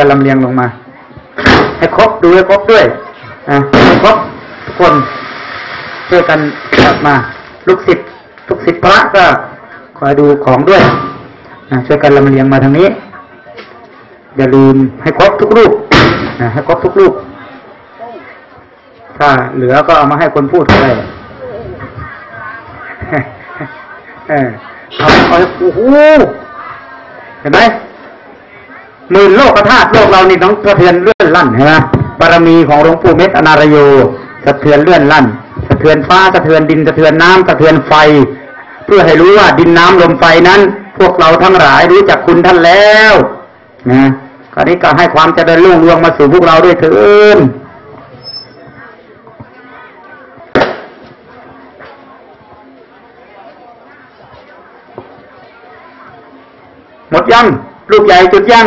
กันลำเลียงลงมา ให้ครบดูให้ครบด้วยอะให้ครบทุกคนช่วยกันจัดมา ลูกศิษย์ลูกศิษย์พระก็คอยดูของด้วยอะช่วยกันลำเลียงมาทางนี้ อย่าลืมให้ครบทุกรูปอะให้ครบทุกรูป ถ้าเหลือก็เอามาให้คนพูดก็ได้เออเอาเอาโอ้โหเห็นไหม หมื่นโลกธาตุโลกเรานี่ต้องสะเทือนเลื่อนลั่นเห็นไหมบารมีของหลวงปู่เม็ดอนารโยสะเทือนเลื่อนลั่น สะเทือนฟ้าสะเทือนดินสะเทือนน้ำสะเทือนไฟ เพื่อให้รู้ว่าดินน้ำลมไฟนั้น พวกเราทั้งหลายรู้จักคุณท่านแล้วนะคราวนี้ก็ให้ความเจริญรุ่งเรืองมาสู่พวกเราด้วยเถิดหมดยัง ลูกใหญ่จุดยัง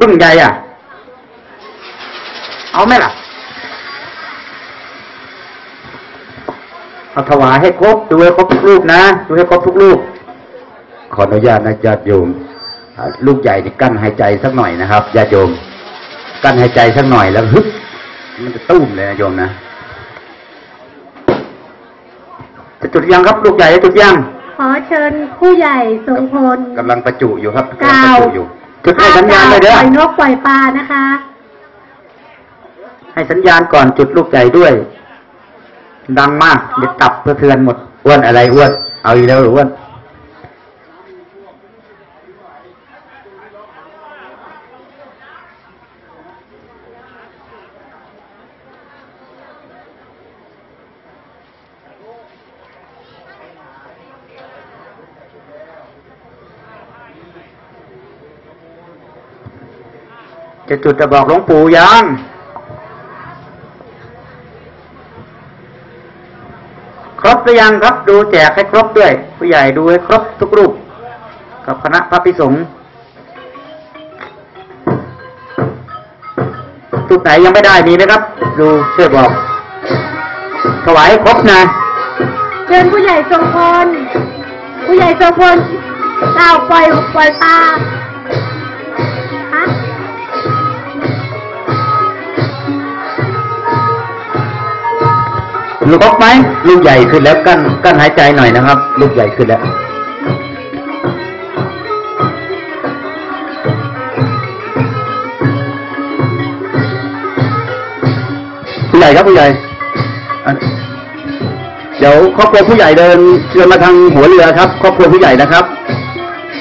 บึ้งใหญ่อะ เอาไหมล่ะ เอาถวายให้ครบดูให้ครบทุกลูกนะดูให้ครบทุกลูกขออนุญาตนะญาติโยมอ่าลูกใหญ่นี่กั้นหายใจสักหน่อยนะครับญาติโยม กั้นหายใจสักหน่อยแล้วฮึบมันจะตุ้มเลยนะโยมนะจะจุดยังครับลูกใหญ่จะจุดยังขอเชิญผู้ใหญ่ทรงพลกำลังประจุอยู่ครับกล่าวำลังประจุอยู่จุดให้สัญญาณเลยเด้ปอล่อยนกปล่อยปลานะคะ ให้สัญญาณก่อนจุดลูกใหญ่ด้วย ดังมากเดี๋ยวตับเพื่อเทือนหมดอ้วนอะไรอ้วน เอาอีกแล้วเหรืออ้วน จะจุดจะบอกหลวงปู่ยังครบหรือยังครับดูแจกให้ครบด้วย ผู้ใหญ่ดูให้ครบทุกรูป กับคณะพระภิสงฆ์จุดไหนยังไม่ได้มีไหมครับ ดูช่วยบอก ถวายครบนะเชิญผู้ใหญ่ทรงพลผู้ใหญ่ทรงพลกล่าวปล่อยปล่อยปลา ลูกครบไหมลูกใหญ่ขึ้นแล้วกั้นกั้นหายใจหน่อยนะครับ ลูกใหญ่ขึ้นแล้วผู้ใหญ่ครับผู้ใหญ่อะเดี๋ยวครอบครัวผู้ใหญ่เดินเชิญมาทางหัวเรือครับครอบครัวผู้ใหญ่นะครับ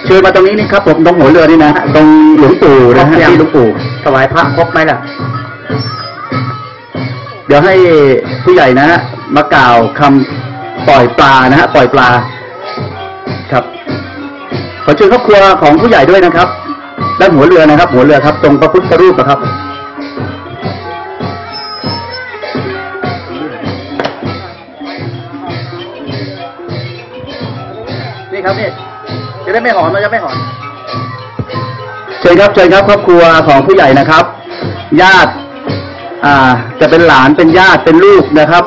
เชิญมาตรงนี้นี่ครับผมตรงหัวเรือนี่นะฮะตรงหลวงปู่นะฮะที่หลวงปู่ถวายพระครบไหมล่ะ เดี๋ยวให้ผู้ใหญ่นะฮะมากล่าวคำปล่อยปลานะฮะปล่อยปลา ครับ ขอเชิญครอบครัวของผู้ใหญ่ด้วยนะครับด้านหัวเรือนะครับ หัวเรือครับ ตรงพระพุทธรูปนะครับ นี่ครับนี่จะได้ไม่หอนเราจะไม่หอนเชิญครับเชิญครับ ครอบครัวของผู้ใหญ่นะครับ ญาติ อ่า จะเป็นหลานเป็นญาติเป็นลูกนะครับ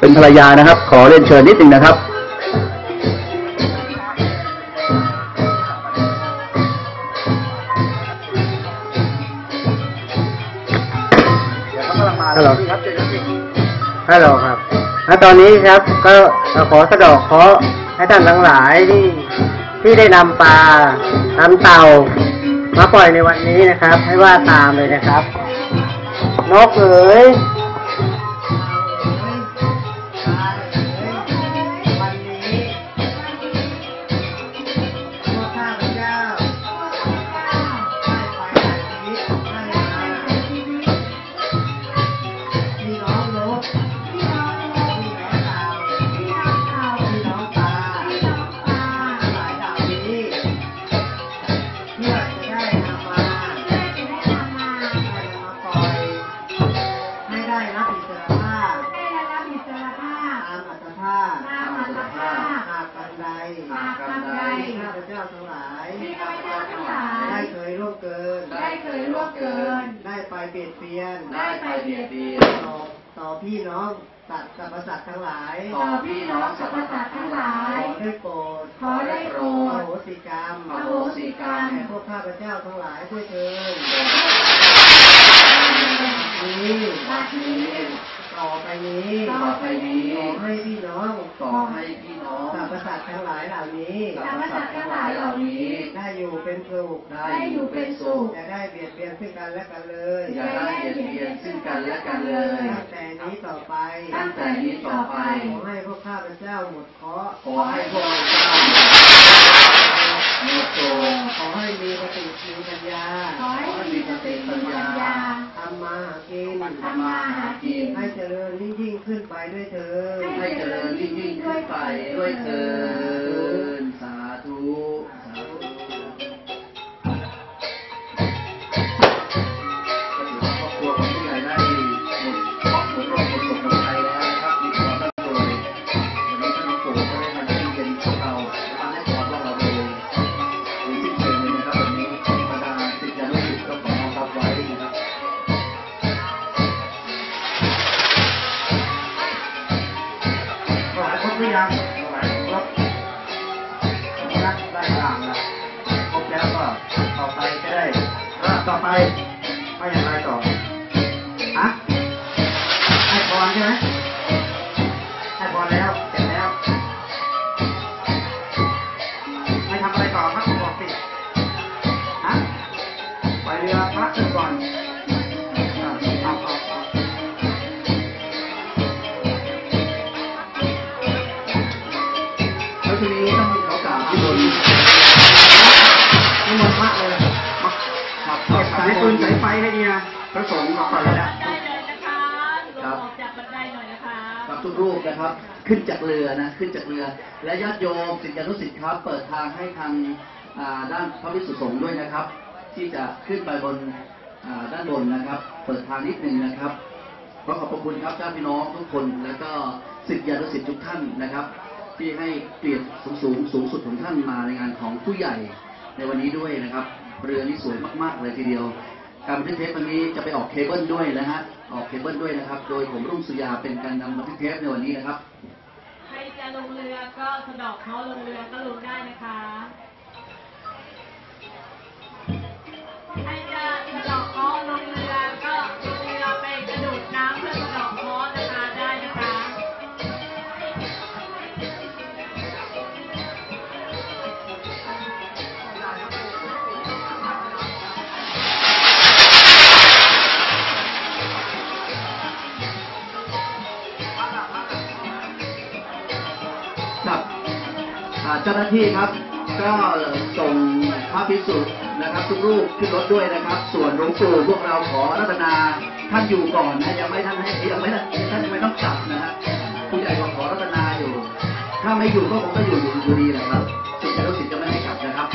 เป็นภรรยานะครับ ขอเรียนเชิญนิดหนึ่งนะครับฮัลโหลฮัลโหลครับและตอนนี้ครับ ก็ขอสะดอกขอให้ท่านทั้งหลายที่ที่ได้นำปลานำเต่ามาปล่อยในวันนี้นะครับ ให้ว่าตามเลยนะครับ นกเอ๋ย เกินได้เคยล่วงเกินได้ไปเบียดเบียนได้ไปเบียดเบียนตกต่อพี่น้องสัตว์สรรพสัตว์ทั้งหลายต่อพี่น้องสรรพสัตว์ทั้งหลาขยอได้โปรดขอได้โปรอดโหสิกรรมอโหสิกรรมแก่พวกข้าพเจ้าทั้งหลายด้วยเถิด นี้บัดนี้ต่อไปนี้ต่อไปนี้ขอให้พี่น้องขอให้พี่น้องสรรพสัตว์ทั้งหลายเหล่านี้สรรพสัตว์ทั้งหลายเหล่านี้ ได้อยู่เป็นสุขได้อยู่เป็นสุขจะได้เบียดเบียนซึ่งกันและกันเลยอย่าได้เบียดเบียนซึ่งกันและกันเลยตั้งแต่นี้ต่อไปตั้งแต่นี้ต่อไปขอให้พวกข้าพเจ้าหมดเคราะห์ขอให้พวกเราเจ้ามีโตขอให้มีปฏิปัญปัญญาขอให้มีสติปัญญา มาหากินทำมาหากิน ให้เจริญยิ่งยิ่งขึ้นไปด้วยเถิดให้เจริญยิ่งยิ่งขึ้นไปด้วยเถิน หรือยังถวายครบนักได้ตางแล้วครบแล้วก็ต่อไปจะได้ต่อไปไม่อย่างไรต่อ ปืนสายไฟให้ดีนะพระสงฆ์มาก่อนแล้วได้เลยนะคะลงออกจากบันไดหน่อยนะคะครับทุกรูปนะครับ ขึ้นจากเรือนะขึ้นจากเรือ และญาติโยมศิษยานุศิษย์ครับเปิดทางให้ทางอ่าด้านพระภิกษุสงฆ์ด้วยนะครับ ที่จะขึ้นไปบนอ่าด้านบนนะครับ เปิดทางนิดนึงนะครับขอขอบพระคุณครับเจ้าพี่น้องทุกคน แล้วก็ศิษยานุศิษย์ทุกท่านนะครับ ที่ให้เกียรติสูงสูงสูงสุดของท่านมาในงานของผู้ใหญ่ในวันนี้ด้วยนะครับ เรือนี้สวยมากๆเลยทีเดียว การบันทึกเทปวันนี้จะไปออกเคเบิลด้วยนะฮะ ออกเคเบิลด้วยนะครับ โดยผมรุ่งสุยาเป็นการนำบันทึกเทปในวันนี้นะครับ ใครจะลงเรือก็สะดอกเขาลงเรือก็ลงได้นะคะ เจ้าหน้าที่ครับ ก็ส่งพระภิกษุนะครับ ทุกรูปขึ้นรถด้วยนะครับ ส่วนหลวงปู่พวกเราขอรัตนาท่านอยู่ก่อนนะยังไม่ท่านให้ยังไม่ท่านยังไม่ต้องกลับนะฮะผู้ใหญ่ก็ขอรัตนาอยู่ ถ้าไม่อยู่ก็คงต้อยู่อยู่ดีแหละครับสิทธิ์แล้วสิทธิ์จะไม่ให้กลับนะครับ